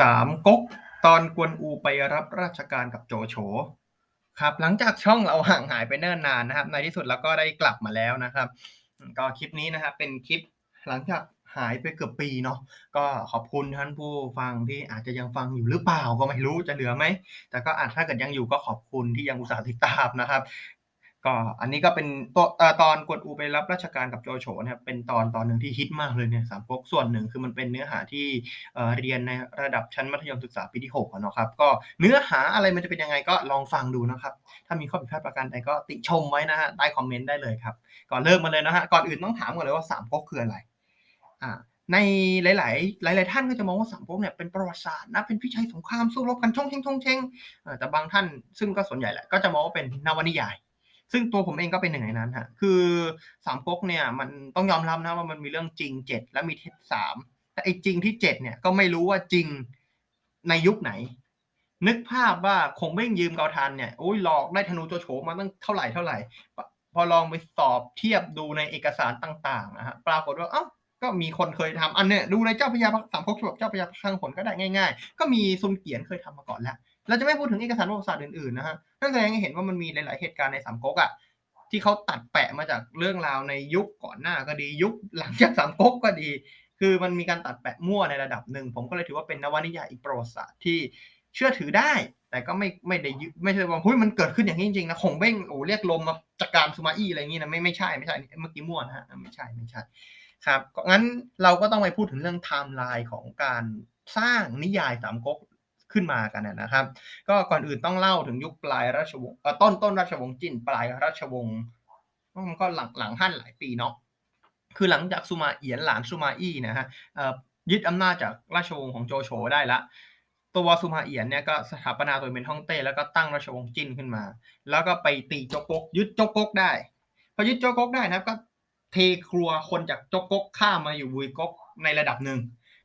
สามก๊กตอนกวนอูไปรับราชการกับโจโฉครับ หลังจากช่องเราห่างหายไปเนิ่นนานนะครับ ในที่สุดเราก็ได้กลับมาแล้วนะครับ ก็คลิปนี้นะครับเป็นคลิปหลังจากหายไปเกือบปีเนาะก็ขอบคุณท่านผู้ฟังที่อาจจะยังฟังอยู่หรือเปล่าก็ไม่รู้จะเหลือไหม แต่ก็อาจถ้าเกิดยังอยู่ก็ขอบคุณที่ยังอุตส่าห์ติดตามนะครับ ก็อันนี้ก็เป็นตัวตอนกวนอูไปรับราชการกับโจโฉนะครับเป็นตอนตอนหนึ่งที่ฮิตมากเลยเนี่ยสามก๊กส่วนหนึ่งคือมันเป็นเนื้อหาที่เรียนในระดับชั้นมัธยมศึกษาปีที่6เนาะครับก็เนื้อหาอะไรมันจะเป็นยังไงก็ลองฟังดูนะครับ ถ้ามีข้อผิดพลาดประการใดก็ติชมไว้นะฮะใต้คอมเมนต์ได้เลยครับก่อนเริ่มมาเลยนะฮะก่อนอื่นต้องถามก่อนเลยว่าสามก๊กคืออะไรอ่าในหลาย ๆ หลาย ๆ ท่านก็จะมองว่าสามก๊กเนี่ยเป็นประวัติศาสตร์นะเป็นพิชัยสงครามสู้รบกันช่องเชงช่องเชงแต่บางท่านซึ่งก็ส่วนใหญ่แหละก็จะมองว่าเป็นนวนิยาย ซึ่งตัวผมเองก็เป็นหนึ่งในนั้นฮะคือสามก๊กเนี่ยมันต้องยอมรับนะว่ามันมีเรื่องจริงเจ็ดและมีเท็จสามแต่ไอ้จริงที่เจ็ดเนี่ยก็ไม่รู้ว่าจริงในยุคไหน นึกภาพว่าคงไม่ยืมเกาทันเนี่ยโอ้ยหลอกได้ธนูโจโฉมาตั้งเท่าไหร่เท่าไหร่พอลองไปสอบเทียบดูในเอกสารต่างๆนะฮะปรากฏว่าเอ้าก็มีคนเคยทำอันเนี้ยดูในเจ้าพญาสามก๊กฉบับเจ้าพญาพังผลก็ได้ง่าย ๆ ก็มีซุนเกียนเคยทำมาก่อนแล้ว เราจะไม่พูดถึงเอกสารประวัติศาสตร์อื่นๆนะฮะนั่นแสดงให้เห็นว่ามันมีหลายๆเหตุการณ์ในสามก๊กอะที่เขาตัดแปะมาจากเรื่องราวในยุคก่อนหน้าก็ดียุคหลังจากสามก๊กก็ดี คือมันมีการตัดแปะมั่วในระดับหนึ่ง ผมก็เลยถือว่าเป็นนวนิยายอีกประวัติศาสตร์ที่เชื่อถือได้ แต่ก็ไม่ไม่ได้ไม่ใช่ว่าเฮ้ยมันเกิดขึ้นอย่างนี้จริงๆนะคงเบ้งโอ้เรียกลมมาจากการสุมาอี้อะไรอย่างนี้นะไม่ไม่ใช่ไม่ใช่เมื่อกี้มั่วนะฮะไม่ใช่ไม่ใช่ครับงั้นเราก็ต้องไปพูดถึงเรื่องไทม์ไลน์ของการสร้างนิยายสามก๊ก ขึ้นมากันนะครับ ก็ก่อนอื่นต้องเล่าถึงยุคปลายราชวงศ์ต้นต้นราชวงศ์จินปลายราชวงศ์มันก็หลังหลังฮั่นหลายปีเนาะคือหลังจากซูมาเอียนหลานซูมาอี้นะฮะยึดอำนาจจากราชวงศ์ของโจโฉได้ละ ตัวซูมาเอียนเนี่ยก็สถาปนาตัวเป็นฮ่องเต้แล้วก็ตั้งราชวงศ์จินขึ้นมา แล้วก็ไปตีโจกกยึดโจกกได้พอยึดโจกกได้นะครับก็เทครัวคนจากโจกกข้ามาอยู่วุยกกในระดับหนึ่ง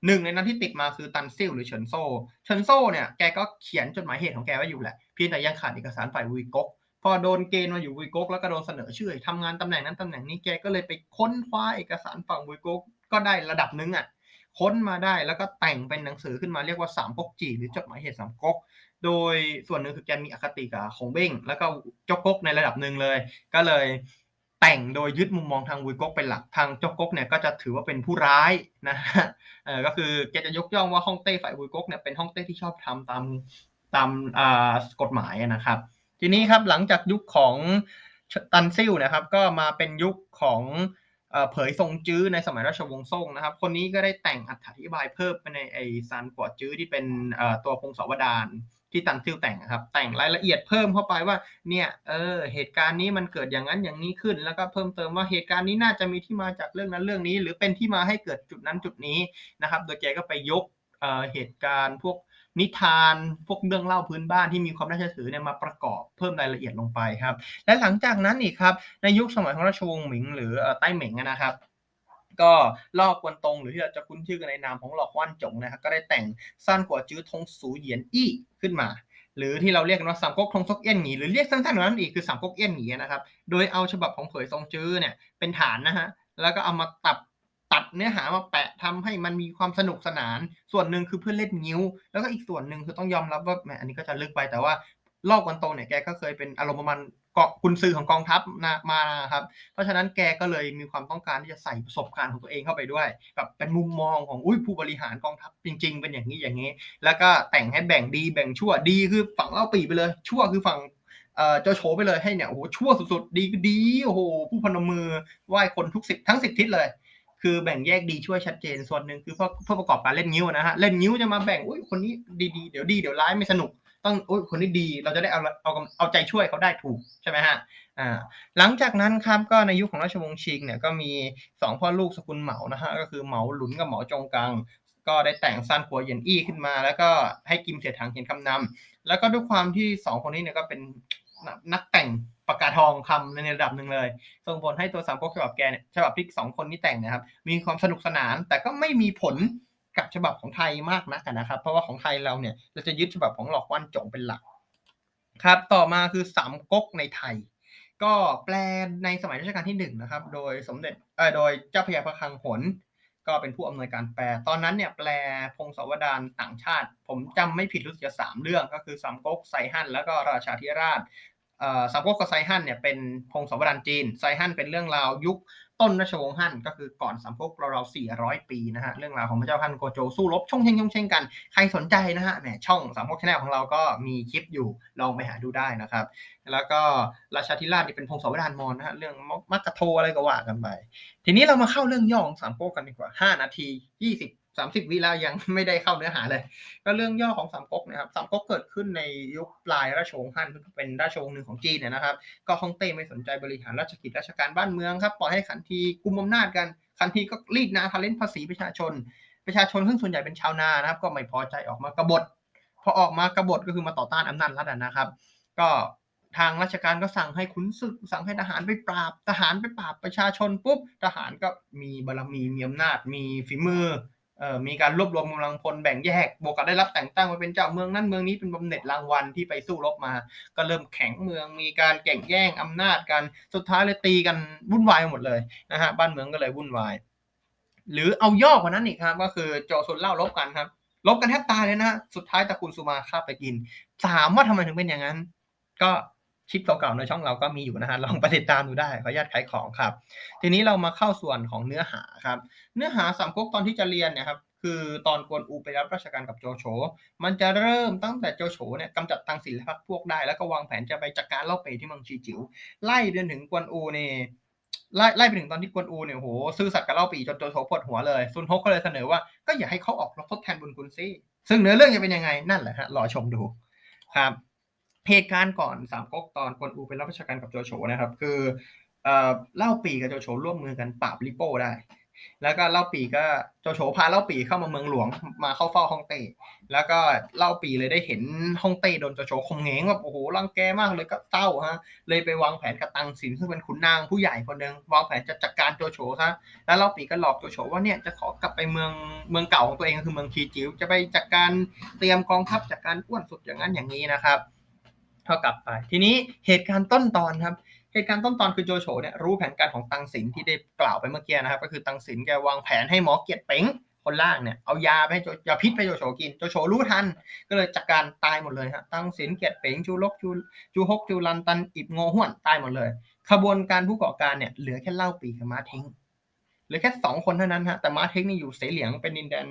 หนึ่งในนั้นที่ติดมาคือตันซิลหรือเฉินโซ่เฉินโซ่เนี่ยแกก็เขียนจดหมายเหตุของแกไว้อยู่แหละเพียงแต่ยังขาดเอกสารฝ่ายวุยกกพอโดนเกณฑ์มาอยู่วุยกกแล้วก็โดนเสนอชื่อทำงานตำแหน่งนั้นตำแหน่งนี้แกก็เลยไปค้นคว้าเอกสารฝั่งวุยกกก็ได้ระดับนึงอะค้นมาได้แล้วก็แต่งเป็นหนังสือขึ้นมาเรียกว่าสามก๊กจีหรือจดหมายเหตุสามก๊กโดยส่วนหนึ่งคือแกมีอคติกับคงเบ้งแล้วก็จกก๊กในระดับหนึ่งเลย ก็เลย แต่งโดยยึดมุมมองทางวุยก๊กเป็นหลักทางจกก๊กเนี่ยก็จะถือว่าเป็นผู้ร้ายนะฮะเออก็คือแกจะยกย่องว่าฮ่องเต้ฝ่ายวุยก๊กเนี่ยเป็นฮ่องเต้ที่ชอบทำตามตามอ่ากฎหมายนะครับ ทีนี้ครับหลังจากยุคของตันซิลนะครับ ก็มาเป็นยุคของเผยทรงจื้อในสมัยราชวงศ์ซ่งนะครับ คนนี้ก็ได้แต่งอธิบายเพิ่มไปในไอซันกวดจื้อที่เป็นตัวพงศาวดาร ที่ตันซิลแต่งครับ แต่งรายละเอียดเพิ่มเข้าไปว่า เนี่ย เออ เหตุการณ์นี้มันเกิดอย่างนั้นอย่างนี้ขึ้น แล้วก็เพิ่มเติมว่าเหตุการณ์นี้น่าจะมีที่มาจากเรื่องนั้นเรื่องนี้ หรือเป็นที่มาให้เกิดจุดนั้นจุดนี้นะครับ โดยแกก็ไปยกเหตุการณ์พวกนิทานพวกเรื่องเล่าพื้นบ้านที่มีความน่าเชื่อถือเนี่ยมาประกอบเพิ่มรายละเอียดลงไปครับ และหลังจากนั้นอีกครับในยุคสมัยของราชวงศ์หมิง หรือใต้เหมิงนะครับ ก็ลอกกวนตงหรือที่เราจะคุ้นชื่อกันในนามของหลอกว่านจงนะครับก็ได้แต่งสั้นกว่าจื้อทงสูเหยียนอี้ขึ้นมา หรือที่เราเรียกกันว่าสามก๊กทงซกเอี้ยนหนีหรือเรียกสั้นๆนั้นอีกคือสามก๊กเอี้ยนหนีนะครับ โดยเอาฉบับของเผยทรงจื้อเนี่ยเป็นฐานนะฮะแล้วก็เอามาตัดตัดเนื้อหามาแปะทำให้มันมีความสนุกสนาน ส่วนหนึ่งคือเพื่อเล่นนิ้ว แล้วก็อีกส่วนหนึ่งคือต้องยอมรับว่าแหมอันนี้ก็จะลึกไปแต่ว่าลอกกันโตเนี่ยแกก็เคยเป็นอารมณ์ประมาณ เกาะกุนซือของกองทัพนะมาครับ เพราะฉะนั้นแกก็เลยมีความต้องการที่จะใส่ประสบการณ์ของตัวเองเข้าไปด้วยแบบเป็นมุมมองของอุ้ยผู้บริหารกองทัพจริง ๆ เป็นอย่างนี้อย่างนี้ แล้วก็แต่งให้แบ่งดีแบ่งชั่วดีคือฝั่งเล่าปีไปเลย ชั่วคือฝั่งเจ้าโฉไปเลยให้เนี่ยโอ้โหชั่วสุดๆ ดีดีโอ้โหผู้พนมมือไหว้คนทุกสิบทั้งสิบทิศเลยคือแบ่งแยกดีช่วยชัดเจนส่วนหนึ่งคือเพื่อเพื่อประกอบการเล่นนิ้วนะฮะเล่นนิ้วจะมาแบ่งอุ้ยคนนี้ดีๆเดี๋ยวดีเดี๋ยวร้ายไม่สนุก ต้องอุ้ยคนนี้ดี เราจะได้เอาเอาเอาใจช่วยเขาได้ถูกใช่ไหมฮะอ่าหลังจากนั้นครับก็ในยุคของราชวงศ์ชิงเนี่ยก็มีสองพ่อลูกสกุลเหมานะฮะก็คือเหมาหลุนกับเหมาจงกังก็ได้แต่งซานขัวเยียนอี้ขึ้นมา แล้วก็ให้กิมเสียถังเขียนคำนำแล้วก็ด้วยความที่สองคนนี้เนี่ยก็เป็นนักแต่งปากกาทองคำในระดับหนึ่งเลย ส่งผลให้ตัวสามก๊กฉบับแกเนี่ยฉบับที่สองคนนี้แต่งนะครับ มีความสนุกสนานแต่ก็ไม่มีผล กับฉบับของไทยมากนักนะครับ เพราะว่าของไทยเราเนี่ยเราจะยึดฉบับของหลอกวันจงเป็นหลักครับ ต่อมาคือสามก๊กในไทย ก็แปลในสมัยรัชกาลที่หนึ่งนะครับ โดยสมเด็จเอ่อโดยเจ้าพญาพระคังหนก็เป็นผู้อำนวยการแปล ตอนนั้นเนี่ยแปลพงศาวดารต่างชาติ ผมจำไม่ผิดรู้สึกจะสามเรื่องก็คือสามก๊กไซฮั่นแล้วก็ราชาธิราช เอ่อสามก๊กกับไซฮั่นเนี่ยเป็นพงศาวดารจีน ไซฮั่นเป็นเรื่องราวยุคต้นราชวงศ์ฮั่นก็คือก่อนสามก๊กเราๆสี่ร้อยปีนะฮะเรื่องราวของพระเจ้าฮั่นโกโจสู้รบช่องเชงช่องเชงกันใครสนใจนะฮะแหมช่องสามก๊กชแนลของเราก็มีคลิปอยู่ลองไปหาดูได้นะครับ แล้วก็ราชาธิราชนี่เป็นพงศาวดารมอญนะฮะเรื่องมักกะโทอะไรก็ว่ากันไป ทีนี้เรามาเข้าเรื่องย่อของสามก๊กกันดีกว่า5นาที 20 30วิแล้วยังไม่ได้เข้าเนื้อหาเลย ก็เรื่องย่อของสามก๊กนะครับสามก๊กเกิดขึ้นในยุคปลายราชวงศ์ฮั่นเป็นราชวงศ์หนึ่งของจีนเนี่ยนะครับ ก็ฮ่องเต้ไม่สนใจบริหารราชกิจราชการบ้านเมืองครับปล่อยให้ขันทีกุมอำนาจกันขันทีก็รีดนาทาเล่นภาษีประชาชน ประชาชนซึ่งส่วนใหญ่เป็นชาวนานะครับ ก็ไม่พอใจออกมากบฏพอออกมากบฏก็คือมาต่อต้านอำนาจรัฐนะครับ ก็ทางราชการก็สั่งให้ขุนศึก สั่งให้ทหารไปปราบ ทหารไปปราบประชาชนปุ๊บ ทหารก็มีบารมีมีอำนาจ มีฝีมือ มีการรวบรวมกำลังพลแบ่งแยกบวกกับได้รับแต่งตั้งมาเป็นเจ้าเมืองนั่นเมืองนี้เป็นบำเหน็จรางวัลที่ไปสู้รบมา ก็เริ่มแข็งเมืองมีการแข่งแย่งอำนาจกันสุดท้ายเลยตีกันวุ่นวายหมดเลยนะฮะบ้านเมืองก็เลยวุ่นวาย หรือเอาย่อกว่านั้นอีกครับ ก็คือโจซุนเล่ารบกันครับรบกันแทบตายเลยนะฮะสุดท้ายตระกูลสุมาฆ่าไปกินถามว่าทำไมถึงเป็นอย่างนั้น ก็ คลิปเก่าๆในช่องเราก็มีอยู่นะฮะลองไปติดตามดูได้ขออนุญาตขายของครับ ทีนี้เรามาเข้าส่วนของเนื้อหาครับ เนื้อหาสามก๊กตอนที่จะเรียนเนี่ยครับคือตอนกวนอูไปรับราชการกับโจโฉ มันจะเริ่มตั้งแต่โจโฉเนี่ยกำจัดตังสินและพรรคพวกได้ แล้วก็วางแผนจะไปจัดการเล่าเปที่เมืองชีจิ๋วไล่ไปจนถึงกวนอูเนี่ยไล่ไล่ไปถึงตอนที่กวนอูเนี่ยโหซื่อสัตย์กับเล่าปีจนโจโฉปวดหัวเลยซุนฮกก็เลยเสนอว่าก็อย่าให้เขาออกรบทดแทนบุญคุณซิซึ่งเนื้อเรื่องจะเป็นยังไงนั่นแหละฮะรอชมดูครับ เหตุการณ์ก่อนสามก๊กตอนกวนอูไปรับราชการกับโจโฉนะครับ คือเอ่อเล่าปีกับโจโฉร่วมมือกันปราบลิโป้ได้ แล้วก็เล่าปีก็โจโฉพาเล่าปีเข้ามาเมืองหลวงมาเข้าเฝ้าฮ่องเต้แล้วก็เล่าปีเลยได้เห็นฮ่องเต้โดนโจโฉข่มเหงแบบโอ้โหรังแกมากเลยก็เศร้าฮะเลยไปวางแผนกับตังสินซึ่งเป็นขุนนางผู้ใหญ่คนหนึ่งวางแผนจะจัดการโจโฉซะแล้วเล่าปีก็หลอกโจโฉว่าเนี่ยจะขอกลับไปเมืองเมืองเก่าของตัวเองก็คือเมืองชีจิ๋วจะไปจัดการเตรียมกองทัพจัดการอ้วนสุดอย่างนั้นอย่างนี้นะครับ ท่ากลับไป ทีนี้เหตุการณ์ต้นตอนครับ เหตุการณ์ต้นตอนคือโจโฉเนี่ยรู้แผนการของตังสินที่ได้กล่าวไปเมื่อกี้นะครับ ก็คือตังสินแกวางแผนให้หมอเกียรติเป๋งคนล่างเนี่ยเอายาไปให้โจยาพิษไปโจโฉกินโจโฉรู้ทัน ก็เลยจัดการตายหมดเลยฮะตังสินเกียรติเป๋งจูลกจูจูฮกจูรันตันอิบโงห้วนตายหมดเลย ขบวนการผู้ก่อการเนี่ยเหลือแค่เล่าปีกับมาเทง หลือแค่สองคนเท่านั้นฮะแต่มาเทงนี่อยู่เสเหลียงเป็นดินแดน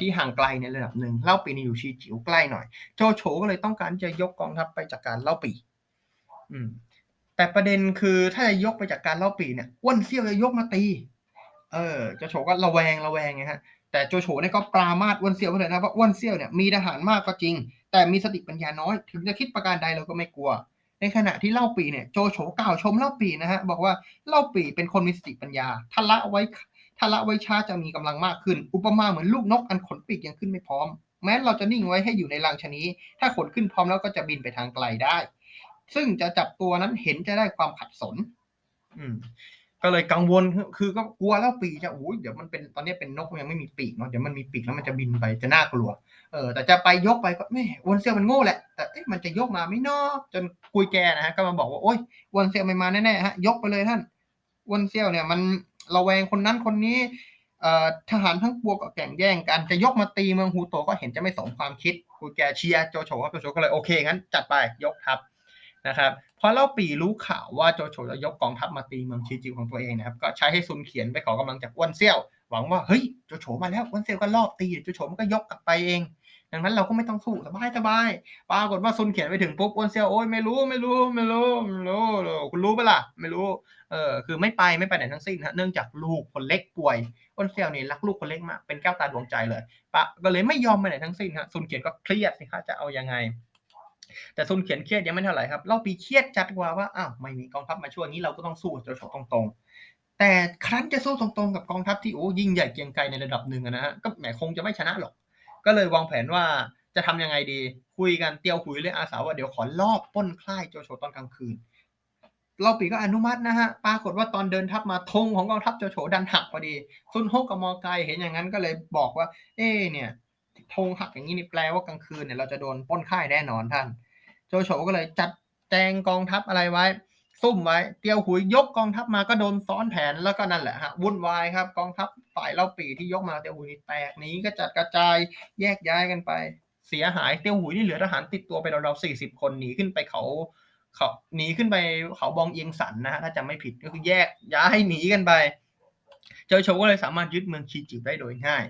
ที่ห่างไกลในระดับหนึ่งเล่าปีนี่อยู่ชีจิ๋วใกล้หน่อย โจโฉก็เลยต้องการจะยกกองทัพไปจัดการเล่าปี อืม แต่ประเด็นคือถ้าจะยกไปจากการเล่าปีเนี่ยอ้วนเซี่ยวจะยกมาตี เออโจโฉก็ระแวงระแวงไงฮะแต่โจโฉเนี่ยก็ปรามาสอ้วนเซี่ยวเลยนะว่าอ้วนเซี่ยวเนี่ยมีทหารมากก็จริง แต่มีสติปัญญาน้อย ถึงจะคิดประการใดเราก็ไม่กลัว ในขณะที่เล่าปีเนี่ยโจโฉกล่าวชมเล่าปีนะฮะบอกว่าเล่าปีเป็นคนมีสติปัญญาทะละไว้ทะละไว้ช้าจะมีกำลังมากขึ้น อุปมาเหมือนลูกนกอันขนปีกยังขึ้นไม่พร้อม แม้เราจะนิ่งไว้ให้อยู่ในรังชนี้ ถ้าขนขึ้นพร้อมแล้วก็จะบินไปทางไกลได้ ซึ่งจะจับตัวนั้นเห็นจะได้ความขัดสน อืม ก็เลยกังวลคือก็กลัวแล้วปีกจะโอ้ยเดี๋ยวมันเป็นตอนนี้เป็นนกมันยังไม่มีปีกเนาะเดี๋ยวมันมีปีกแล้วมันจะบินไปจะน่ากลัวเออแต่จะไปยกไปก็ไม่วนเซียวมันโง่แหละแต่เอ๊ะมันจะยกมาไม่นอจนคุยแกนะฮะก็มาบอกว่าโอ้ยวนเซียวไม่มาแน่ๆฮะยกไปเลยท่านวนเซียวเนี่ยมันระแวงคนนั้นคนนี้เอ่อทหารทั้งปวงก็แข่งแย่งกันจะยกมาตีเมืองฮูโตก็เห็นจะไม่สมความคิดคุยแกเชียร์โจโฉโจโฉก็เลยโอเคงั้นจัดไปยกทัพ นะครับพอเล่าปีรู้ข่าวว่าโจโฉจะยกกองทัพมาตีเมืองชีจิวของตัวเองนะครับก็ใช้ให้ซุนเขียนไปขอกำลังจากอ้วนเซี่ยวหวังว่าเฮ้ยโจโฉมาแล้วอ้วนเซี่ยวก็รอบตีโจโฉมันก็ยกกลับไปเองดังนั้นเราก็ไม่ต้องสู้สบายสบายปรากฏว่าซุนเขียนไปถึงปุ๊บอ้วนเซี่ยวโอ้ยไม่รู้ไม่รู้ไม่รู้ไม่รู้คุณรู้ปะล่ะไม่รู้เออคือไม่ไปไม่ไปไหนทั้งสิ้นฮะเนื่องจากลูกคนเล็กป่วยอ้วนเซี่ยวนี่รักลูกคนเล็กมากเป็นแก้วตาดวงใจเลยปะก็เลยไม่ยอมไปไหนทั้งสิ้นฮะซุนเขียนก็เครียดสิคะจะเอายังไง แต่ซุนเขียนเครียดยังไม่เท่าไหร่ครับเล่าปีเครียดจัดกว่าว่าอ้าวไม่มีกองทัพมาช่วยงี้เราก็ต้องสู้โจโฉตรงๆ แต่ครั้นจะสู้ตรงๆกับกองทัพที่โอ้ยิ่งใหญ่เกียงไกรในระดับหนึ่งนะฮะก็แหมคงจะไม่ชนะหรอก ก็เลยวางแผนว่าจะทำยังไงดี คุยกันเตียวหุยเลยอาสาว่าเดี๋ยวขอลอบป้นค่ายโจโฉตอนกลางคืนเล่าปีก็อนุมัตินะฮะ ปรากฏว่าตอนเดินทัพมาธงของกองทัพโจโฉดันหักพอดีซุนโฮกกับมอไกเห็นอย่างนั้นก็เลยบอกว่า เอ๊เนี่ยธงหักอย่างนี้นี่แปลว่ากลางคืนเนี่ยเราจะโดนป้นค่ายแน่นอนท่าน โจโฉก็เลยจัดแจงกองทัพอะไรไว้ ซุ่มไว้ เตียวหุยยกกองทัพมาก็โดนซ้อนแผนแล้วก็นั่นแหละฮะวุ่นวายครับ กองทัพฝ่ายเล่าปีที่ยกมาเตียวหุยแตกหนีก็จัดกระจายแยกย้ายกันไป เสียหายเตียวหุยนี่เหลือทหารติดตัวไปราวๆสี่สิบคนหนีขึ้นไปเขาเขาหนีขึ้นไปเขาบองเอียงสันนะฮะถ้าจำไม่ผิดก็คือแยกย้ายหนีกันไป เจอโชก็เลยสามารถยึดเมืองชีจิวได้โดยง่าย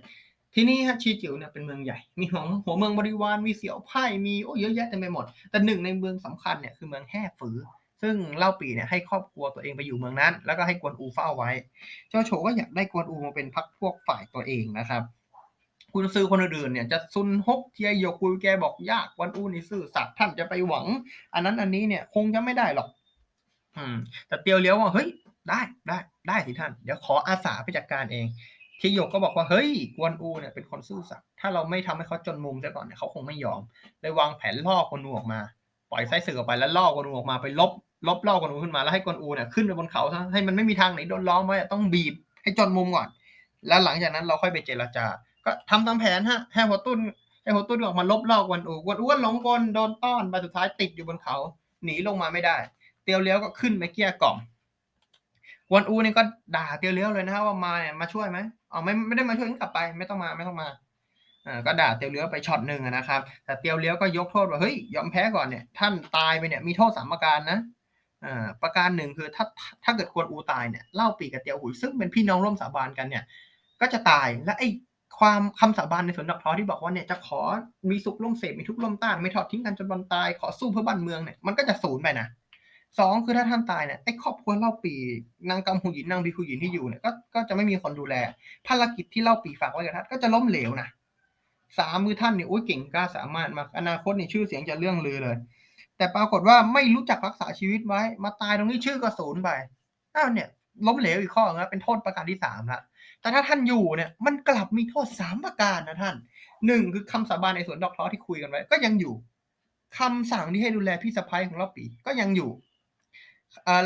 ที่นี่ฮะชีจิวเนี่ยเป็นเมืองใหญ่ มีหัวหัวเมืองบริวารมีเสี่ยวไพ่มีโอ้เยอะแยะเต็มไปหมด แต่หนึ่งในเมืองสำคัญเนี่ยคือเมืองแห่ฝือ ซึ่งเล่าปีเนี่ยให้ครอบครัวตัวเองไปอยู่เมืองนั้น แล้วก็ให้กวนอูเฝ้าไว้ เจ้าโฉก็อยากได้กวนอูมาเป็นพักพวกฝ่ายตัวเองนะครับคุณซื้อคนอื่นๆเนี่ยจะซุนฮกเทียโยกุยแกบอกยากกวนอูนี่ซื่อสัตย์ท่านจะไปหวัง อันนั้นอันนี้เนี่ยคงจะไม่ได้หรอก อืม แต่เตียวเลี้ยวว่าเฮ้ยได้ได้ได้สิท่าน เดี๋ยวขออาสาไปจัดการเอง ทีโยกก็บอกว่าเฮ้ยกวนอูเนี่ยเป็นคนซื่อสัตย์ถ้าเราไม่ทำให้เขาจนมุมซะก่อนเนี่ยเขาคงไม่ยอมเลยวางแผนล่อกวนอูออกมา ปล่อยไส้สื่อออกไปแล้วล่อกวนอูออกมาไปลบลบล่อกวนอูขึ้นมาแล้วให้กวนอูเนี่ยขึ้นไปบนเขาซะให้มันไม่มีทางไหนโดนล้อมไว้ต้องบีบให้จนมุมก่อน แล้วหลังจากนั้นเราค่อยไปเจรจา ก็ทำตามแผนฮะให้หัวตุ้นให้หัวตุ้นออกมาลบล่อกวนอูกวนอูก็หลงกลโดนต้อนไปสุดท้ายติดอยู่บนเขาหนีลงมาไม่ได้ เตียวเลี้ยวก็ขึ้นไปเกี้ยกล่อมกวนอูนี่ก็ด่าเตียวเลี้ยวเลยนะฮะว่ามาเนี่ยมาช่วยไหม อ๋อไม่ไม่ได้มาช่วยกลับไป ไม่ต้องมาไม่ต้องมาอ่าก็ด่าเตียวเลี้ยวไปช็อตหนึ่งนะครับ แต่เตียวเลี้ยวก็ยกโทษว่าเฮ้ยยอมแพ้ก่อนเนี่ยท่านตายไปเนี่ยมีโทษสามประการนะอ่าประการหนึ่งคือถ้าถ้าเกิดกวนอูตายเนี่ยเล่าปีกับเตียวหุยซึ่งเป็นพี่น้องร่วมสาบานกันเนี่ย ก็จะตายและไอ้ความคำสาบานในสวนดอกท้อที่บอกว่าเนี่ยจะขอมีสุขร่วมเสพมีทุกข์ร่วมต้านไม่ทอดทิ้งกันจนวันตายขอสู้เพื่อบ้านเมืองเนี่ยมันก็จะสูญไปนะ สองคือถ้าท่านตายเนี่ยไอ้ครอบครัวเล่าปีนางกำหูหยินนางบีคูหยินที่อยู่เนี่ยก็ก็จะไม่มีคนดูแล ภารกิจที่เล่าปีฝากไว้กับท่านก็จะล้มเหลวนะสามมือท่านเนี่ยโอ้ยเก่งกล้าสามารถมากอนาคตเนี่ยชื่อเสียงจะเรื่องลือเลย แต่ปรากฏว่าไม่รู้จักรักษาชีวิตไว้ มาตายตรงนี้ชื่อก็สูญไปอ้าวเนี่ย ล้มเหลวอีกข้อนะเป็นโทษประการที่สามละแต่ถ้าท่านอยู่เนี่ยมันกลับมีโทษสามประการนะท่านหนึ่งคือคำสาบานในสวนดอกท้อที่คุยกันไว้ ก็ยังอยู่คำสั่งที่ให้ดูแลพี่สะพ้ายของเราปีก็ยังอยู่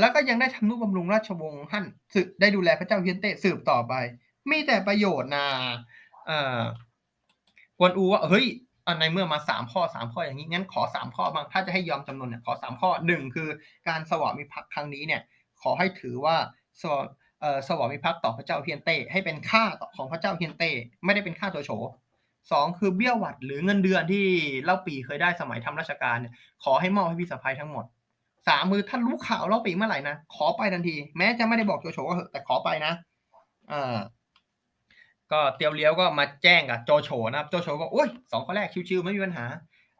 แล้วก็ยังได้ทำนุบำรุงราชวงศ์ท่นสืบได้ดูแลพระเจ้าเฮียนเต้สืบต่อไป มีแต่ประโยชน์นะกวนอูว่าเฮ้ยในเมื่อมาสามข้อสามข้ออย่างนี้งั้นขอสามข้อบางถ้าจะให้ยอมจำนวนเนี่ยขอสามข้อหนึ่งคือการสวามิภักดิ์ครั้งนี้เนี่ย ขอให้ถือว่าสวสวามิภักดิ์ต่อพระเจ้าเฮียนเต้ให้เป็นค่าต่อของพระเจ้าเฮียนเต้ไม่ได้เป็นค่าตัวโฉสองคือเบี้ยหวัดหรือเงินเดือนที่เล่าปีเคยได้สมัยทำราชการเนี่ยขอให้มอบให้พี่สะพ้ายทั้งหมด สามคือท่านรู้ข่าวเล่าปีเมื่อไหร่นะขอไปทันที แม้จะไม่ได้บอกโจโฉก็เถอะแต่ขอไปนะอ่อก็เตียวเลี้ยวก็มาแจ้งกับโจโฉนะครับโจโฉก็โอ้ยสองข้อแรกชิวๆไม่มีปัญหา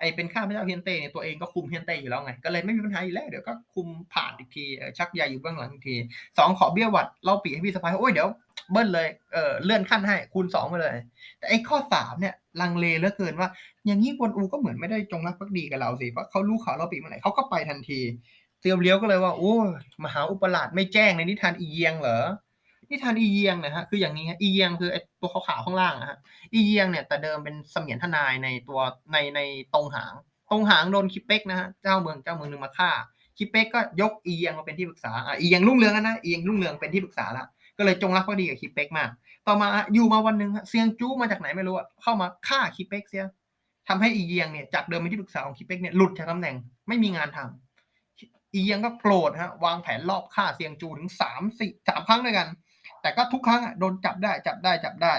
ไอเป็นข้าพเจ้าเฮียนเต้เนี่ยตัวเองก็คุมเฮียนเต้อยู่แล้วไงก็เลยไม่มีปัญหาอยู่แล้วเดี๋ยวก็คุมผ่านอีกทีชักใยอยู่เบื้องหลังอีกทีสองขอเบี้ยหวัดเล่าปีให้พี่สะพายโอ้ยเดี๋ยว เบิ้ลเลยเออเลื่อนขั้นให้คูณสองไปเลย แต่ไอ้ข้อสามเนี่ยลังเลเหลือเกินว่า อย่างนี้กวนอูก็เหมือนไม่ได้จงรักภักดีกับเราสิเพราะเขารู้ข่าวเล่าปีเมื่อไหร่เขาก็ไปทันทีเตียวเลี้ยวก็เลยว่าโอ้มหาอุปราชไม่แจ้งในนิทานอีเยียงเหรอนิทานอีเยียงนะฮะคืออย่างนี้ฮะอีเยียงคือไอ้ตัวขาวๆข้างล่างนะฮะอีเยียงเนี่ยแต่เดิมเป็นเสมียนทนายในตัวในในตรงหาง ตรงหางโดนคิปเป๊กนะฮะเจ้าเมืองเจ้าเมืองหนึ่งมาฆ่าคิปเป๊กก็ยกอีเยียงมาเป็นที่ปรึกษาอะอีเยียงรุ่งเรืองนะอีเยียงรุ่งเรืองเป็นที่ปรึกษาละ ก็เลยจงรักภักดีกับคิปเป๊กมาก ต่อมาอยู่มาวันหนึ่งเซียงจู้มาจากไหนไม่รู้เข้ามาฆ่าคิปเป๊กเสียทำให้อีเยียงเนี่ยจากเดิมเป็นที่ปรึกษาของคิปเป๊กเนี่ยหลุดจากตำแหน่งไม่มีงานทำอีเยียงก็โกรธฮะวางแผนรอบฆ่าเซียงจูถึงสามสี่สามครั้งด้วยกัน แต่ก็ทุกครั้งอะโดนจับได้จับได้จับได้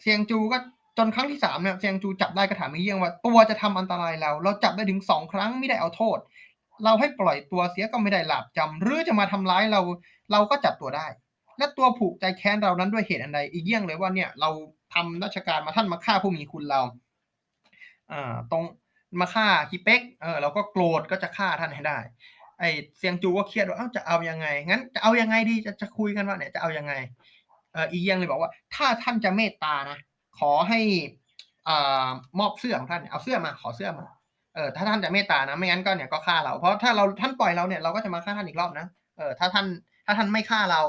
เซียงจูก็จนครั้งที่สามเนี่ยเซียงจูจับได้ก็ถามอีเยียงว่าตัวจะทำอันตรายเรา เราจับได้ถึงสองครั้งไม่ได้เอาโทษ เราให้ปล่อยตัวเสียก็ไม่ได้หลาบจำหรือจะมาทำร้ายเรา เราก็จับตัวได้ และตัวผูกใจแค้นเรานั้นด้วยเหตุอันใด อีเยี่ยงเลยว่าเนี่ยเราทำราชการมาท่านมาฆ่าผู้มีคุณเราอ่าตรงมาฆ่าคิเป๊กเออเราก็โกรธก็จะฆ่าท่านให้ได้ ไอเซียงจูก็เครียดว่าเอ้าจะเอายังไงงั้นจะเอายังไงดีจะจะคุยกันว่าเนี่ยจะเอายังไงเอออีเยี่ยงเลยบอกว่า ถ้าท่านจะเมตตานะขอให้อ่ามอบเสื้อของท่านเอาเสื้อมาขอเสื้อมาเออถ้าท่านจะเมตตานะไม่งั้นก็เนี่ยก็ฆ่าเราเพราะถ้าเราท่านปล่อยเราเนี่ยเราก็จะมาฆ่าท่านอีกรอบนะเออถ้าท่านาท่านไม่ฆ่าเรา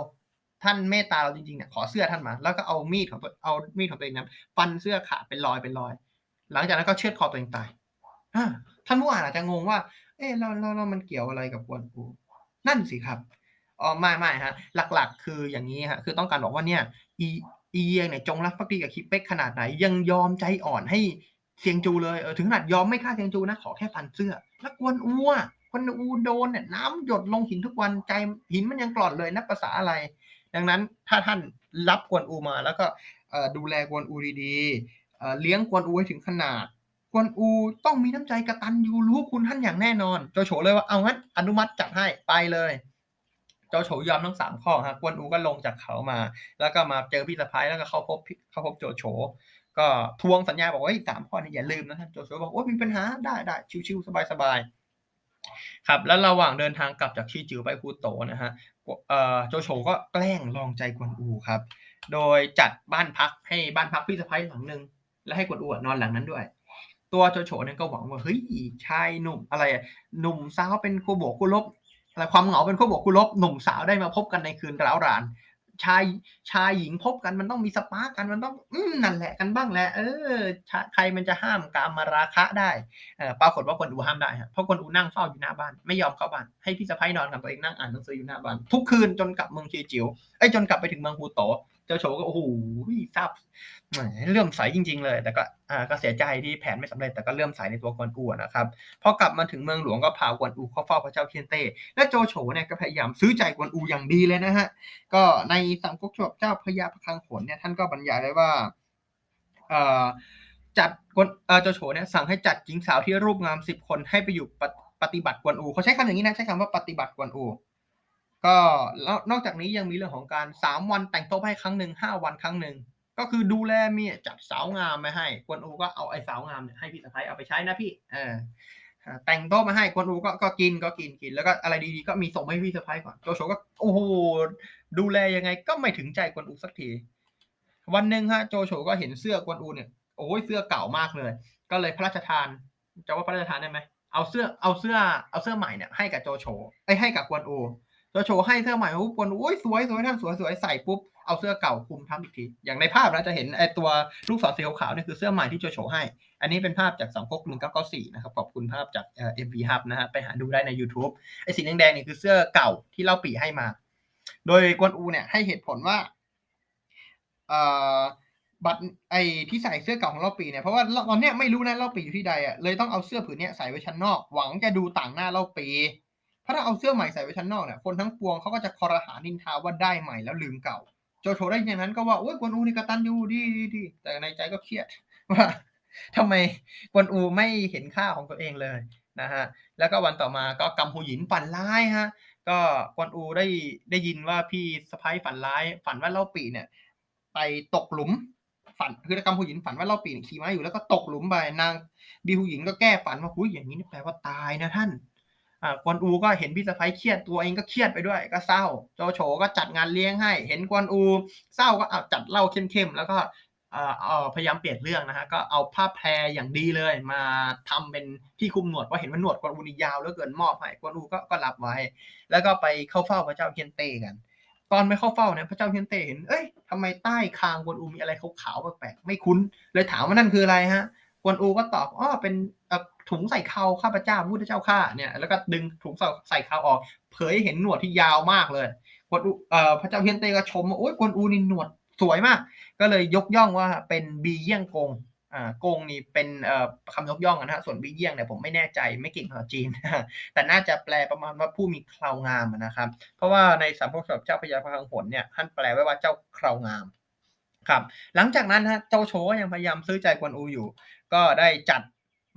ท่านเมตตาเราจริงๆเนี่ยขอเสื้อท่านมา แล้วก็เอามีดของตัวเอามีดของตัวเองนะฟันเสื้อขาดเป็นรอยเป็นรอย หลังจากนั้นก็เชือดคอตัวเองตายท่านผู้อ่านอาจจะงงว่า เออเราเราเรามันเกี่ยวอะไรกับกวนอูนั่นสิครับอ๋อไม่ไม่ฮะ หลักๆ คืออย่างนี้ฮะคือต้องการบอกว่าเนี่ย อีอีเยียงเนี่ยจงรักภักดีกับคิปเป๊กขนาดไหน ยังยอมใจอ่อนให้เซียงจูเลยเออถึงขนาดยอมไม่ฆ่าเซียงจูนะขอแค่ฟันเสื้อ แล้วกวนอูอ่ะกวนอูโดนเนี่ยน้ำหยดลงหินทุกวันใจหินมันยังกรอนเลยนับภาษาอะไร ดังนั้นถ้าท่านรับกวนอูมาแล้วก็ดูแลกวนอูดีๆเเลี้ยงกวนอูให้ถึงขนาด กวนอูต้องมีน้ำใจกระตัญญูรู้คุณท่านอย่างแน่นอน โจโฉเลยว่าเอางั้นอนุมัติจัดให้ไปเลยโจโฉยอมทั้งสามข้อฮะกวนอูก็ลงจากเขามา แล้วก็มาเจอพี่สะพ้ายแล้วก็เข้าพบเข้าพบโจโฉก็ทวงสัญญาบอกว่าเฮ้สามข้อนี้อย่าลืมนะท่านโจโฉบอกโอ้ยมีปัญหาได้ได้ชิวๆสบายๆ ครับแล้วระหว่างเดินทางกลับจากชีจิวไปคูโตนะฮะโจโฉก็แกล้งลองใจกวนอูครับ โดยจัดบ้านพักให้บ้านพักพี่สะพ้ายหลังหนึ่งและให้กวนอูนอนหลังนั้นด้วย ตัวโจโฉเนี่ยก็หวังว่าเฮ้ยชายหนุ่มอะไรหนุ่มสาวเป็นคู่บวกคู่ลบอะไรความเหงาเป็นคู่บวกคู่ลบหนุ่มสาวได้มาพบกันในคืนร้าวราน ชายชายหญิงพบกันมันต้องมีสปาร์กกันมันต้องอืนั่นแหละกันบ้างแหละเออชาใครมันจะห้ามกามมาราคะได้เออปรากฏว่าคนอูห้ามได้ฮะเพราะคนอูนั่งเฝ้าอยู่หน้าบ้าน ไม่ยอมเข้าบ้านให้พี่สะพ้ายนอนกับตัวเองนั่งอ่านหนังสืออยู่หน้าบ้านทุกคืนจนกลับเมืองชีจิวไอ้จนกลับไปถึงเมืองฮูโต เจ้าโฉก็โอ้โหทราบเลื่อมใสจริง ๆ เลย แต่ก็อ่าก็เสียใจที่แผนไม่สำเร็จแต่ก็เลื่อมใสในตัวกวนอูนะครับพอกลับมาถึงเมืองหลวงก็พากวนอูเข้าเฝ้าพระเจ้าเทียนเต้และโจโฉเนี่ยก็พยายามซื้อใจกวนอูอย่างดีเลยนะฮะก็ในสามก๊กฉบับเจ้าพระยาพระคังผลเนี่ยท่านก็บรรยายไว้ว่าเอ่อจัดกวนเอ่อโจโฉเนี่ยสั่งให้จัดหญิงสาวที่รูปงามสิบคนให้ไปอยู่ปฏิปฏิบัติกวนอูเขาใช้คำอย่างนี้นะใช้คำว่าปฏิบัติกวนอู ก็แล้วนอกจากนี้ยังมีเรื่องของการสามวันแต่งโต๊ะให้ครั้งหนึ่งห้าวันครั้งหนึ่งก็คือดูแลเมียจัดสาวงามมาให้กวนอูก็เอาไอ้สาวงามเนี่ยให้พี่สะพ้ายเอาไปใช้นะพี่เออแต่งโต๊ะมาให้กวนอูก็ก็กินก็กินกิน แล้วก็อะไรดีๆก็มีส่งให้พี่สะพ้ายก่อนโจโฉก็โอ้โหดูแลยังไงก็ไม่ถึงใจกวนอูสักทีวันหนึ่งฮะโจโฉก็เห็นเสื้อกวนอูเนี่ยโอ้ยเสื้อเก่ามากเลย ก็เลยพระราชทานจะว่าพระราชทานได้ไหมเอาเสื้อเอาเสื้อเอาเสื้อใหม่เนี่ยให้กับโจโฉไอ้ให้กับกวนอู โจโฉให้เสื้อใหม่ปุ๊บกวนอูโอ้ยสวยสวยท่านสวยสวยใส่ปุ๊บเอาเสื้อเก่าคลุมทับอีกทีอย่างในภาพนะจะเห็นไอ้ตัวลูกศรสีขาวๆเนี่ยคือเสื้อใหม่ที่โจโฉให้ อันนี้เป็นภาพจากสองก๊กหนึ่งเก้าเก้าสี่นะครับขอบคุณภาพจากเอ็มพีฮับนะฮะไปหาดูได้ใน YouTube ไอ้สีแดงๆนี่คือเสื้อเก่าที่เล่าปีให้มา โดยกวนอูเนี่ยให้เหตุผลว่าเออบัตรไอ้ที่ใส่เสื้อเก่าของเล่าปีเนี่ยเพราะว่าตอนเนี้ยไม่รู้นะเล่าปีอยู่ที่ใดอะเลยต้องเอาเสื้อผืนเนี้ยใส่ไว้ชั้นนอกหวังจะดูต่างหน้าเล่าปี เพราะถ้าเอาเสื้อใหม่ใส่ไว้ชั้นนอกเนี่ยคนทั้งปวงเขาก็จะคอรหานินทาว่าได้ใหม่แล้วลืมเก่า โจโฉได้อย่างนั้นก็ว่าโอ้ยกวนอูนี่กตันยูดีดีดีแต่ในใจก็เครียดว่าทำไมกวนอูไม่เห็นค่าของตัวเองเลยนะฮะแล้วก็วันต่อมาก็กำหูหยินฝันร้ายฮะก็กวนอูได้ได้ยินว่าพี่สะพ้ายฝันร้าย ฝันว่าเล่าปีเนี่ย ไปตกหลุมฝันคือกำหูหยินฝันว่าเล่าปีขี่ม้าอยู่แล้วก็ตกหลุมไปนางบีหูหญิงก็แก้ฝันว่าหุ้ยอย่างนี้นี่แปลว่าตายนะท่าน กวนอูก็เห็นพี่สะพ้ายเครียดตัวเองก็เครียดไปด้วย ก็เศร้า โจโฉก็จัดงานเลี้ยงให้ เห็นกวนอู เศร้าก็เอาจัดเหล้าเข้มๆแล้วก็เออพยายามเปลี่ยนเรื่องนะฮะก็เอาผ้าแพรอย่างดีเลยมาทำเป็นที่คุมหนวดเพราะเห็นว่าหนวดกวนอูนี่ยาวเหลือเกินมอบให้กวนอูก็ก็รับไว้ แล้วก็ไปเข้าเฝ้าพระเจ้าเทียนเต้กัน ตอนไปเข้าเฝ้าเนี่ยพระเจ้าเทียนเต้เห็นเอ้ยทำไมใต้คางกวนอูมีอะไรขาวๆแปลกๆไม่คุ้น เลยถามว่านั่นคืออะไรฮะกวนอูก็ตอบอ๋อเป็นเถุงใส่เข่าข้าพเจ้าพุทธเจ้าข้าเนี่ยแล้วก็ดึงถุงใส่เข่าออก เผยให้เห็นหนวดที่ยาวมากเลยกวนอูเอ่อพระเจ้าเฮียนเต้ก็ชมว่าโอ้ยกวนอูนี่หนวดสวยมาก ก็เลยยกย่องว่าเป็นบีเยี่ยงกงอ่ากงนี่เป็นเอ่อคำยกย่องนะฮะส่วนบีเยี่ยงเนี่ยผมไม่แน่ใจไม่เก่งภาษาจีน แต่น่าจะแปลประมาณว่าผู้มีเคราวงามนะครับ เพราะว่าในสามพกฉบับเจ้าพระยาพระังหนเนี่ยท่านแปลไว้ว่าเจ้าเคราวงามครับหลังจากนั้นฮะเจ้าโชก็ยังพยายามซื้อใจกวนอูอยู่ ก็ได้จัด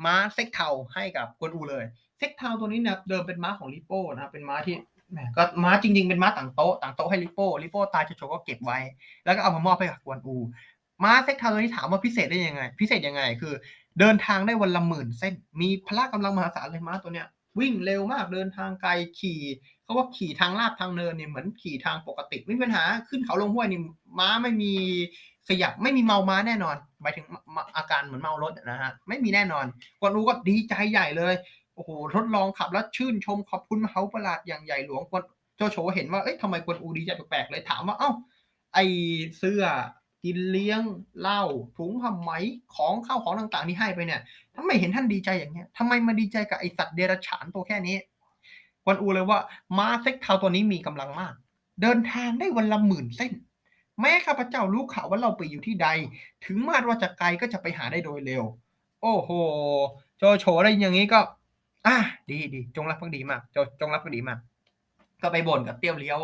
ม้าเซ็กเทาให้กับกวนอูเลย เซ็กเทาตัวนี้เนี่ยเดิมเป็นม้าของลิโป้นะครับเป็นม้าที่แหมก็ม้าจริง ๆ เป็นม้าต่างโต๊ะต่างโต๊ะให้ลิโป้ลิโป้ตายโจโฉก็เก็บไว้ แล้วก็เอามามอบให้กับกวนอูม้าเซ็กเทาตัวนี้ถามว่าพิเศษได้ยังไง พิเศษยังไงคือ เดินทางได้วันละหมื่นเส้น มีพละกำลังมหาศาลเลยม้าตัวเนี้ยวิ่งเร็วมากเดินทางไกลขี่เขาว่าขี่ทางลาดทางเนินเนี่ยเหมือนขี่ทางปกติไม่มีปัญหาขึ้นเขาลงห้วยนี่ม้าไม่มี ขยับไม่มีเมาม้าแน่นอนหมายถึงอาการเหมือนเมารถนะฮะไม่มีแน่นอนกวนอูก็ดีใจใหญ่เลยโอ้โหทดลองขับแล้วชื่นชมขอบคุณมหาประหลาดอย่างใหญ่หลวงกวนโจโฉเห็นว่าเอ้ยทำไมกวนอูดีใจแปลกๆเลยถามว่าเอ้าไอเสื้อกินเลี้ยงเหล้าถุงผ้าไหมของข้าวของต่างๆที่ให้ไปเนี่ยทำไมเห็นท่านดีใจอย่างเงี้ยทำไมมาดีใจกับไอสัตว์เดรัจฉานตัวแค่นี้กวนอูเลยว่าม้าเซ็กเทาตัวนี้มีกำลังมาก เดินทางได้วันละหมื่นเส้น แม้ข้าพเจ้ารู้ข่าวว่าเราไปอยู่ที่ใด ถึงมาดว่าจะไกลก็จะไปหาได้โดยเร็ว โอ้โห โจโฉอะไรอย่างนี้ก็ อะดีดีจงรักภักดีมากจจงรักภักดีมาก ก็ไปบ่นกับเตี้ยวเลี้ยว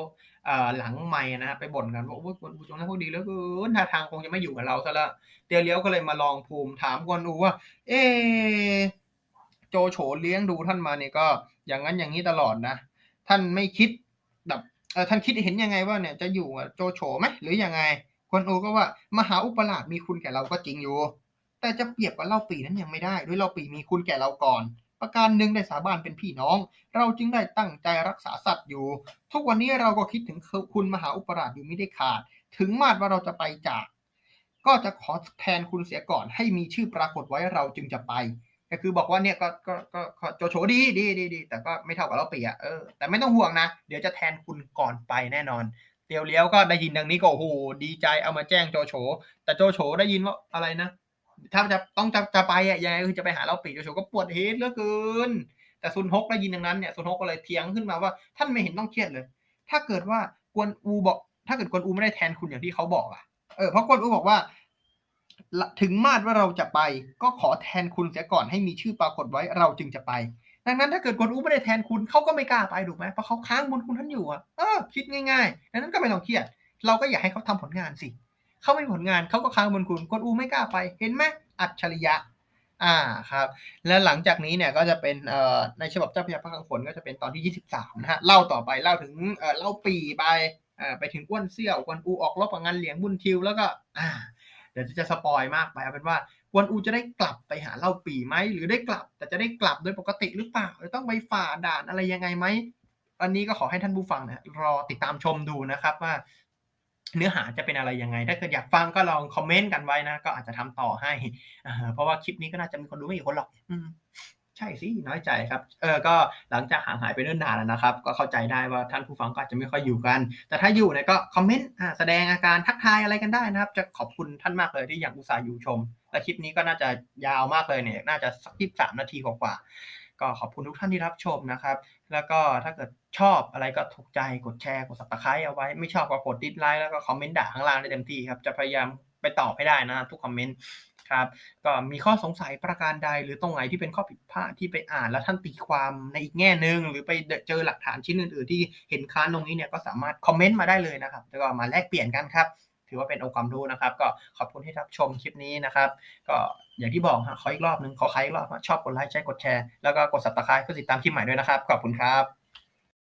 หลังไมค์นะครับไปบ่นกันว่าโอ้ยกวนจงรักภักดีเลือเกินท่าทางคงจะไม่อยู่กับเราซะแล้วเตี้ยวเลี้ยวก็เลยมาลองภูมิถามกวนอูว่า เอโจโฉเลี้ยงดูท่านมาเนี่ยก็ อย่างนั้นอย่างนี้ตลอดนะ ท่านไม่คิดแบบ ท่านคิดเห็นยังไงว่าเนี่ยจะอยู่โจโฉไหมหรือยังไงกวนอูก็ว่ามหาอุปราชมีคุณแก่เราก็จริงอยู่ แต่จะเปรียบกับเล่าปีนั้นยังไม่ได้ด้วยเล่าปีมีคุณแก่เราก่อน ประการหนึ่งได้สาบานเป็นพี่น้อง เราจึงได้ตั้งใจรักษาสัตว์อยู่ ทุกวันนี้เราก็คิดถึงคุณมหาอุปราชอยู่ไม่ได้ขาด ถึงมาดว่าเราจะไปจาก ก็จะขอแทนคุณเสียก่อนให้มีชื่อปรากฏไว้เราจึงจะไป ก็คือบอกว่าเนี่ยก็ก็ก็โจโฉดีดีดีดีแต่ก็ไม่เท่ากับเราเปียะเออแต่ไม่ต้องห่วงนะ เดี๋ยวจะแทนคุณก่อนไปแน่นอนเตียวเลี้ยวก็ได้ยินดังนี้ก็โอ้โหดีใจเอามาแจ้งโจโฉแต่โจโฉได้ยินว่าอะไรนะ ถ้าจะต้องจะจะไปอะยังไงคือจะไปหาเราปีโจโฉก็ปวดเฮดเหลือเกิน แต่ซุนฮกได้ยินดังนั้นเนี่ยซุนฮกก็เลยเถียงขึ้นมาว่า ท่านไม่เห็นต้องเครียดเลย ถ้าเกิดว่ากวนอูบอก ถ้าเกิดกวนอูไม่ได้แทนคุณอย่างที่เขาบอกอะเออเพราะกวนอูบอกว่า ถึงมาดว่าเราจะไป ก็ขอแทนคุณเสียก่อนให้มีชื่อปรากฏไว้เราจึงจะไป ดังนั้นถ้าเกิดกวนอูไม่ได้แทนคุณเขาก็ไม่กล้าไปถูกไหมเพราะเขาค้างบุญคุณท่านอยู่อะเออคิดง่ายๆดังนั้นก็ไม่ต้องเครียด เราก็อยากให้เขาทำผลงานสิเขาไม่มีผลงานเขาก็ค้างบุญคุณกวนอูไม่กล้าไปเห็นไหมอัจฉริยะอ่าครับ แล้วหลังจากนี้เนี่ยก็จะเป็นเอ่อในฉบับเจ้าพระยาพระคังฝนก็จะเป็นตอนที่ 23นะฮะเล่าต่อไปเล่าถึงเอ่อเล่าปีไปเอ่อไปถึงอ้วนเซี่ยวกวนอูออกรบกับงานเหลียงบุญทิวแล้วก็อ่า เดี๋ยวจะสปอยมากไปเอาเป็นว่ากวนอูจะได้กลับไปหาเล่าปีไหมหรือได้กลับ แต่จะได้กลับโดยปกติหรือเปล่าหรือต้องไปฝ่าด่านอะไรยังไงไหมอันนี้ก็ขอให้ท่านผู้ฟังนะรอติดตามชมดูนะครับว่า เนื้อหาจะเป็นอะไรยังไง ถ้าเกิดอยากฟังก็ลองคอมเมนต์กันไว้นะ ก็อาจจะทำต่อให้เพราะว่าคลิปนี้ก็น่าจะมีคนดูไม่กี่คนหรอก ใช่สิน้อยใจครับ เออก็หลังจากห่างหายไปเนิ่นนานแล้วนะครับ ก็เข้าใจได้ว่าท่านผู้ฟังก็อาจจะไม่ค่อยอยู่กัน แต่ถ้าอยู่เนี่ยก็คอมเมนต์แสดงอาการทักทายอะไรกันได้นะครับ จะขอบคุณท่านมากเลยที่ยังอุตส่าห์อยู่ชม และคลิปนี้ก็น่าจะยาวมากเลยเนี่ย น่าจะสักยี่สามนาทีกว่าก็ขอบคุณทุกท่านที่รับชมนะครับ แล้วก็ถ้าเกิดชอบอะไรก็ถูกใจกดแชร์กด subscribe เอาไว้ ไม่ชอบก็กดดิสไลค์แล้วก็คอมเมนต์ด่าข้างล่างได้เต็มที่ครับ จะพยายามไปตอบให้ได้นะทุกคอมเมนต์ ครับก็มีข้อสงสัยประการใด หรือตรงไหนที่เป็นข้อผิดพลาดที่ไปอ่านแล้วท่านตีความในอีกแง่หนึ่งหรือไปเจอหลักฐานชิ้นอื่น ๆ ที่เห็นค้านตรงนี้เนี่ยก็สามารถคอมเมนต์มาได้เลยนะครับแล้วก็มาแลกเปลี่ยนกันครับ ถือว่าเป็นองค์ความรู้นะครับ ก็ขอบคุณที่รับชมคลิปนี้นะครับ ก็อย่างที่บอกฮะขออีกรอบหนึ่งขอใครอีกรอบชอบกดไลค์ใช้กดแชร์แล้วก็กด subscribe เพื่อติดตามคลิปใหม่ด้วยนะครับขอบคุณครับ